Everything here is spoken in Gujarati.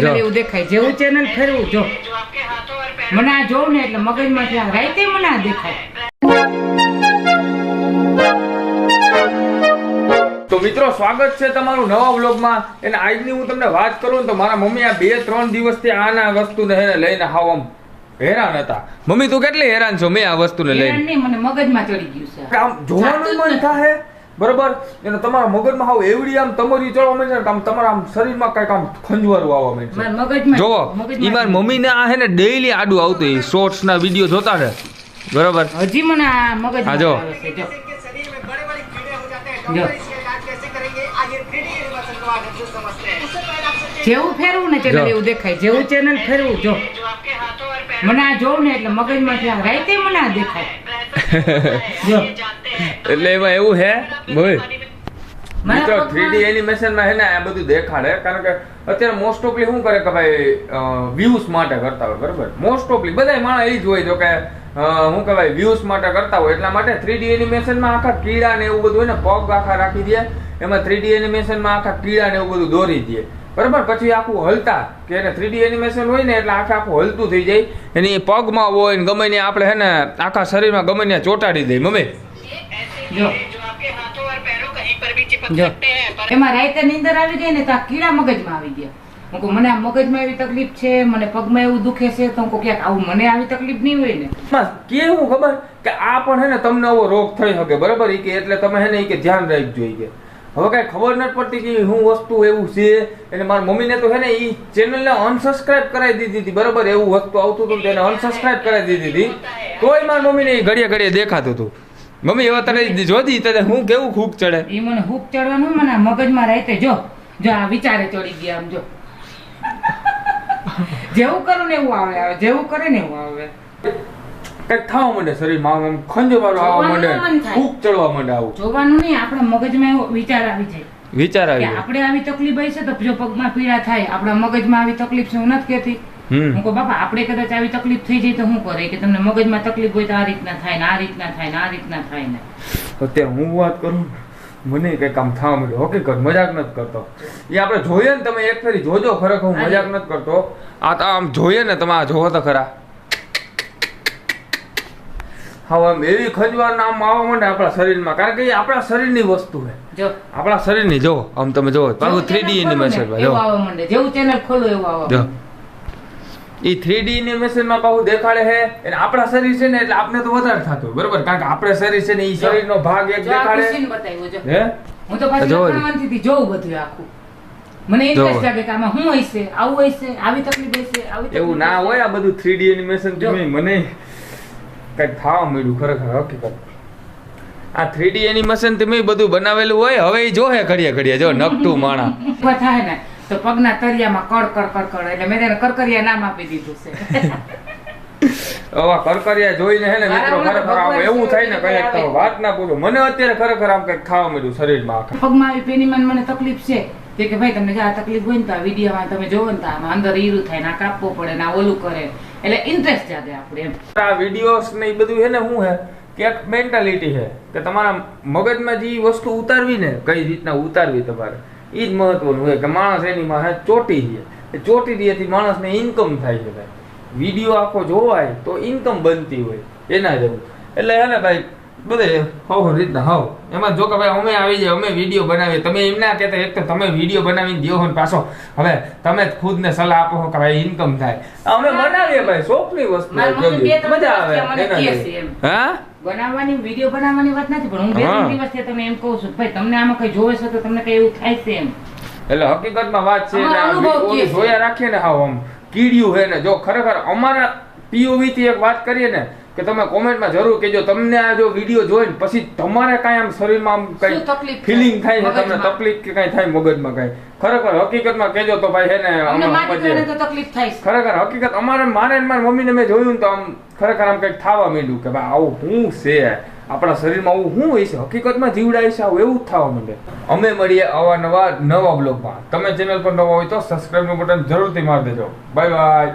ચેનલ એવું દેખાય. જેવું ચેનલ ફેરવું જો. મને આ જોઉં ને એટલે મગજમાંથી આ રાઈતે મને આ દેખાય. તો મિત્રો સ્વાગત છે તમારું નવા વ્લોગમાં. અને આજની હું તમને વાત કરું ને તો મારા મમ્મી આ બે ત્રણ દિવસથી આના વસ્તુને હેને લઈને હાવ આમ હેરાન હતા. મમ્મી તું કેટલી હેરાન છો? મેં આ વસ્તુને લઈને. મને મગજમાં ચડી ગયું છે. આમ જોવાનું મન થાય બરાબર? એટલે તમારા મગજમાં હાવ એવડી આમ તમારી ચડવા માંડે ને આમ તમારા આમ શરીરમાં કાંઈક આમ ખંજવારું આવવા માંડે જોવો ઈ મારી મમ્મીને આ હે ને ડેઈલી આડું આવતું એ શોર્ટ્સના વીડિયો જોતા રહે. બરાબર? હજી મને આ મગજ હા જો. જેવું ફેરવું ને ચેનલ એવું દેખાય. જેવું ચેનલ ફેરવું જો. મને આ જોઉં ને એટલે મગજમાંથી આ રાઈતે મને આ દેખાય. જો. એટલે એમાં એવું હે ભાઈ મિત્રો થ્રીડી એનિમેશનમાં હે ને આ બધું દેખાડે. કારણ કે અત્યારે મોસ્ટ ઓફલી શું કરે કે ભાઈ વ્યૂઝ માટે કરતા હોય બરાબર? મોસ્ટ ઓફલી બધા માણસ એ જ હોય જો કે શું કહેવાય વ્યૂઝ માટે કરતા હોય. એટલા માટે થ્રીડી એનિમેશનમાં આખા કીડા ને એવું બધું હોય ને પગ આખા રાખી દે એમાં થ્રીડી એનિમેશનમાં આખા કીડા ને એવું બધું દોરી દે. બરાબર? પછી આખું હલતા કે એને થ્રીડી એનિમેશન હોય ને એટલે આખા આખું હલતું થઈ જાય. એની પગમાં હોય ને ગમે ને આપણે હે ને આખા શરીરમાં ગમે ને ચોંટાડી દે મમ્મી. જો. એમાં રાઈતે નીંદર આવી ગઈ ને તો આ કીડા મગજમાં આવી ગયા. હું કહું મને આ મગજમાં એવી તકલીફ છે મને પગમાં એવું દુખે છે. તો હું ક્યાંક આવું મને આવી તકલીફ નહીં હોય ને. બસ કેવું ખબર? કે આ પણ હે તમને આવો રોગ થઈ શકે બરાબર? એ કે એટલે તમે હે ને કે ધ્યાન રાખજો એ કે. હવે કાંઈ ખબર નથી પડતી કે હું વસ્તુ એવું છે? એટલે મારા મમ્મીને તો હે ને એ ચેનલને અનસબસ્ક્રાઇબ કરાવી દીધી હતી બરોબર? એવું વસ્તુ આવતું હતું તેને અનસબસ્ક્રાઇબ કરાવી દીધી હતી. તોય મારા મમ્મીને એ ઘડીએ ઘડીએ દેખાતું હતું. મમ્મી એવા તને જોતી તને હું કેવું ખૂક ચડે? એ મને હૂક ચડવાનું મને મગજમાં રાતે જો જો આ વિચારે ચડી ગયા આમ જો. જેવું કરું ને એવું આવે આવે. જેવું કરે ને એવું આવે. કંઈક થવા માંડે શરીરમાં આમ ખંજવાળું આવવા માંડે. ખૂક ચડવા માંડે આવું. જોવાનું નહીં આપણા મગજમાં એવો વિચાર આવી જાય. વિચાર કે આવી આપણે આવી તકલીફ હશે તો જો પગમાં પીડા થાય આપણા મગજમાં આવી તકલીફ છે હું નથી કહેતી. હું કહું બાપા આપણે કદાચ આવી તકલીફ થઈ જાય તો શું કરે? કે તમને મગજમાં તકલીફ હોય તો આ રીતના થાય ને આ રીતના થાય ને આ રીતના થાય ને. અત્યારે હું વાત કરું મને કઈ કામ થવા મળ્યું હકીકત મજાક નથી કરતો. એ આપણે જોઈએ ને તમે એક ફેરી જોજો ખરેખર હું મજાક નથી કરતો. આ તો આમ જોઈએ ને તમે આ જોવો તો ખરા. હવે એવી ખજવાર આમ આવવા માંડે આપણા શરીરમાં. કારણ કે એ આપણા શરીરની વસ્તુ છે. જો. આપણા શરીરની જો આમ તમે પાછું જેવું થ્રી ડી channel ખોલો ને, એનિમેશન જો. જેવું ચેનલ ખોલો એવું જો. માંડે. એ થ્રી ડી એનિમેશનમાં પાછું દેખાડે છે અને આપણા શરીર છે ને એટલે આપણે તો વધારે થતું બરોબર? કારણ કે આપણે શરીર છે ને એ શરીરનો ભાગ એક દેખાડે. હે? હું તો પાછી લખાણમાંથી જોઉં બધું આખું. મને ઇન્ટરેસ્ટ લાગે કે આમાં શું હશે આવું હશે આવી તકલીફ હશે આવી એવું ના હોય આ બધું થ્રી એનિમેશન તમે મને કંઈક થવા મળ્યું ખરેખર હકીકત. આ થ્રીડી એનિમેશન તમે બધું બનાવેલું હોય હવે જો જોહે ઘડીએ ઘડીએ જો નકટું માણા. થાય ને. તો પગના તરિયામાં કડ કડ કડ કડ એટલે મેં તેને કરકરિયા નામ આપી દીધું છે. આવા કરકરિયા જોઈને હે ને મિત્રો ખરેખર આમ એવું થાય ને કઈ તો વાત ના પૂછો મને અત્યારે ખરેખર આમ કંઈક થવા મળ્યું શરીરમાં પગમાં આવી પેનીમાં મને તકલીફ છે. તે કે ભાઈ તમને આ તકલીફ હોય ને તો આ વિડીયોમાં તમે જોવો ને તો આમાં અંદર ઈરું થાય ના કાપવો પડે ના ઓલું કરે. એટલે ઇન્ટરેસ્ટ જાગે આપણે એમ. આ વિડીયોસ ને એ બધું ને શું હે? કે મેન્ટાલિટી છે કે તમારા મગજમાં જે વસ્તુ ઉતારવી ને કઈ રીતના ઉતારવી તમારે? એ જ મહત્વનું હોય કે માણસ એની માં ચોટી દે. એ ચોટી દેથી માણસને ઇન્કમ થાય છે ભાઈ. વીડિયો આખો જોવાય તો ઇન્કમ બનતી હોય. એના જેવું. એટલે હે ને ભાઈ બધે હવ રીતના હવ. એમાં જો કે ભાઈ અમે આવી જાય અમે વીડિયો બનાવીએ. તમે એમ ના કહેતા એક તો તમે વીડિયો બનાવીને દ્યો ને પાછો. હવે તમે જ ખુદને સલાહ આપો કે ભાઈ ઇન્કમ થાય. અમે બનાવીએ ભાઈ શોખની વસ્તુ મજા આવે એના. હા? બનાવવાની વીડિયો બનાવવાની વાત નથી પણ હું બે. ત્રણ દિવસથી તમે એમ કહું છું ભાઈ તમને આમાં કઈ જોવે છે તો તમને કઈ એવું થાય છે એમ એટલે હકીકતમાં વાત ઓલું છે. જોયા રાખીએ ને હાવ આમ કીડિયું હે ને જો ખરેખર અમારા પીઓવી થી એક વાત કરીએ ને કે તમે કોમેન્ટમાં જરૂર કહેજો. તમને આ જો વીડિયો જોઈને પછી તમારે કાંઈ આમ શરીરમાં આમ શું તકલીફ ફિલિંગ થાય છે તમને તકલીફ કે કાંઈ થાય મગજમાં કાંઈ? ખરેખર હકીકતમાં કહેજો તો ભાઈ હે ને તકલીફ થાય ખરેખર હકીકત અમારે મારે મારી મમ્મીને મેં જોયું તો આમ ખરેખર આમ કંઈક થવા માંડ્યું કે ભાઈ આવું શું છે? આપણા શરીરમાં આવું શું હોય છે? હકીકતમાં જીવડાય છે? આવું એવું જ થવા માંડે. અમે મળીએ આવા નવા નવા બ્લોગમાં. તમે ચેનલ પર નવા હોય તો સબસ્ક્રાઈબનું બટન જરૂરથી મારી દેજો. Bye bye